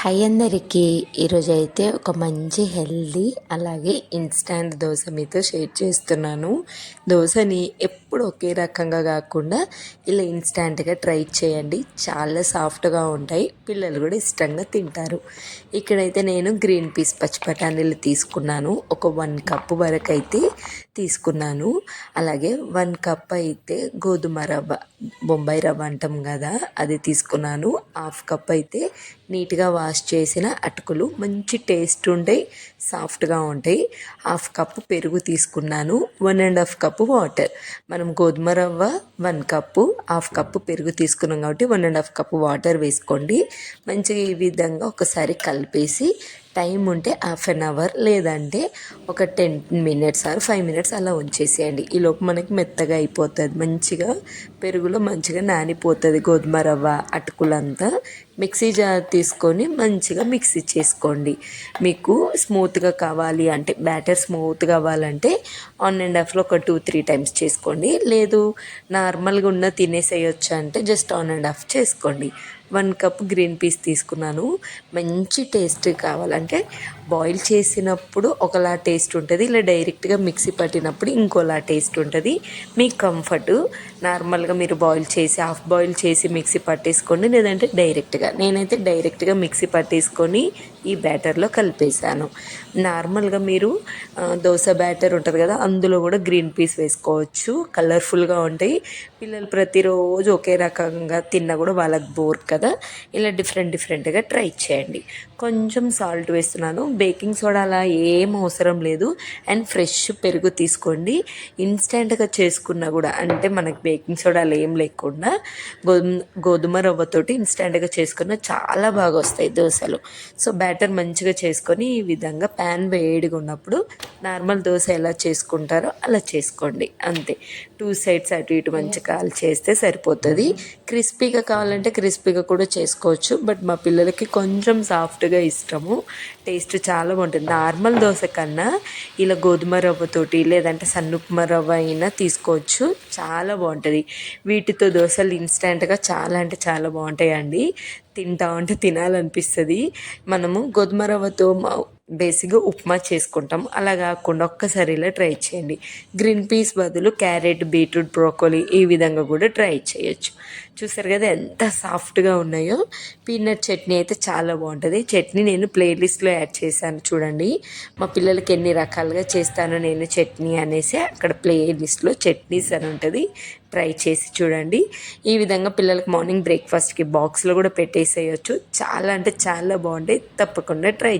High అందరికీ ఈరోజు అయితే ఒక మంచి హెల్దీ అలాగే ఇన్స్టాంట్ దోశ మీతో షేర్ చేస్తున్నాను. దోశని ఎప్పుడు ఒకే రకంగా కాకుండా ఇలా ఇన్స్టాంట్గా ట్రై చేయండి. చాలా సాఫ్ట్గా ఉంటాయి. పిల్లలు కూడా ఇష్టంగా తింటారు. ఇక్కడైతే నేను గ్రీన్ పీస్ పచ్చి బఠానీలు తీసుకున్నాను. ఒక వన్ కప్ వరకు అయితే తీసుకున్నాను. అలాగే వన్ కప్ అయితే గోధుమ రవ్వ బొంబాయి రవ్వ అంటాం కదా అది తీసుకున్నాను. హాఫ్ కప్ అయితే నీట్గా వాష్ చేసిన అటుకులు మంచి టేస్ట్ ఉంటాయి సాఫ్ట్గా ఉంటాయి. హాఫ్ కప్పు పెరుగు తీసుకున్నాను one and half cup water. మనం గోధుమ రవ్వ వన్ కప్పు హాఫ్ కప్పు పెరుగు తీసుకున్నాం కాబట్టి one and half cup water వేసుకోండి. మంచిగా ఈ విధంగా ఒకసారి కలిపేసి టైం ఉంటే హాఫ్ అన్ అవర్ లేదంటే ఒక ten minutes or five minutes అలా ఉంచేసేయండి. ఈలోపు మనకి మెత్తగా అయిపోతుంది. మంచిగా పెరుగులో మంచిగా నానిపోతుంది గోధుమ రవ్వ అటుకులంతా. మిక్సీ జార్ తీసుకొని మంచిగా మిక్సీ చేసుకోండి. మీకు స్మూత్గా కావాలి అంటే బ్యాటర్ స్మూత్ కావాలంటే ఆన్ అండ్ ఆఫ్లో ఒక టూ త్రీ టైమ్స్ చేసుకోండి. లేదు నార్మల్గా ఉన్న తినేసేయచ్చు అంటే జస్ట్ ఆన్ అండ్ ఆఫ్ చేసుకోండి. వన్ కప్ గ్రీన్ పీస్ తీసుకున్నాను. మంచి టేస్ట్ కావాలంటే బాయిల్ చేసినప్పుడు ఒకలా టేస్ట్ ఉంటుంది ఇలా డైరెక్ట్గా మిక్సీ పట్టినప్పుడు ఇంకోలా టేస్ట్ ఉంటుంది. మీ కంఫర్ట్. నార్మల్గా మీరు బాయిల్ చేసి హాఫ్ బాయిల్ చేసి మిక్సీ పట్టేసుకోండి. లేదంటే డైరెక్ట్గా నేనైతే డైరెక్ట్గా మిక్సీ పట్టేసుకొని ఈ బ్యాటర్లో కలిపేశాను. నార్మల్గా మీరు దోశ బ్యాటర్ ఉంటుంది కదా అందులో కూడా గ్రీన్ పీస్ వేసుకోవచ్చు. కలర్ఫుల్గా ఉంటాయి. పిల్లలు ప్రతిరోజు ఒకే రకంగా తిన్నా కూడా వాళ్ళకి బోర్ కదా. ఇలా డిఫరెంట్ డిఫరెంట్గా ట్రై చేయండి. కొంచెం సాల్ట్ వేస్తున్నాను. బేకింగ్ సోడా అలా ఏం అవసరం లేదు. అండ్ ఫ్రెష్ పెరుగు తీసుకోండి. ఇన్స్టెంట్గా చేసుకున్నా కూడా అంటే మనకి బేకింగ్ సోడాలు ఏం లేకుండా గోధుమ గోధుమ రవ్వతోటి ఇన్స్టెంట్గా చేసుకున్న చాలా బాగా వస్తాయి దోశలు. సో బ్యాటర్ మంచిగా చేసుకొని ఈ విధంగా ప్యాన్ వేడిగా ఉన్నప్పుడు నార్మల్ దోశ ఎలా చేసుకుంటారో అలా చేసుకోండి. అంతే. టూ సైడ్స్ అటు ఇటు మంచిగా కాల్ చేస్తే సరిపోతుంది. క్రిస్పీగా కావాలంటే క్రిస్పీగా కూడా చేసుకోవచ్చు. బట్ మా పిల్లలకి కొంచెం సాఫ్ట్గా ఇష్టము. టేస్ట్ చాలా బాగుంటుంది. నార్మల్ దోశ కన్నా ఇలా గోధుమ రవ్వతోటి లేదంటే సన్నుప్మ రవ్వ అయినా తీసుకోవచ్చు. చాలా బాగుంటుంది. వీటితో దోశలు ఇన్స్టెంట్గా చాలా అంటే చాలా బాగుంటాయండి. తింటా ఉంటే తినాలనిపిస్తుంది. మనము గోధుమ రవ్వతో బేసిక్గా ఉప్మా చేసుకుంటాం. అలా కాకుండా ఒక్కసారి ఇలా ట్రై చేయండి. గ్రీన్ పీస్ బదులు క్యారెట్ బీట్రూట్ బ్రోకోలీ ఈ విధంగా కూడా ట్రై చేయొచ్చు. చూసారు కదా ఎంత సాఫ్ట్గా ఉన్నాయో. పీనట్ చట్నీ అయితే చాలా బాగుంటుంది. చట్నీ నేను ప్లేలిస్ట్లో యాడ్ చేశాను చూడండి. మా పిల్లలకి ఎన్ని రకాలుగా చేస్తానో నేను చట్నీ అనేసి అక్కడ ప్లేలిస్ట్లో చట్నీస్ అని ఉంటుంది. ట్రై చేసి చూడండి. ఈ విధంగా పిల్లలకి మార్నింగ్ బ్రేక్ఫాస్ట్కి బాక్స్లో కూడా పెట్టేసి పెట్టేసేయచ్చు చాలా అంటే చాలా బాగుంటాయి. తప్పకుండా ట్రై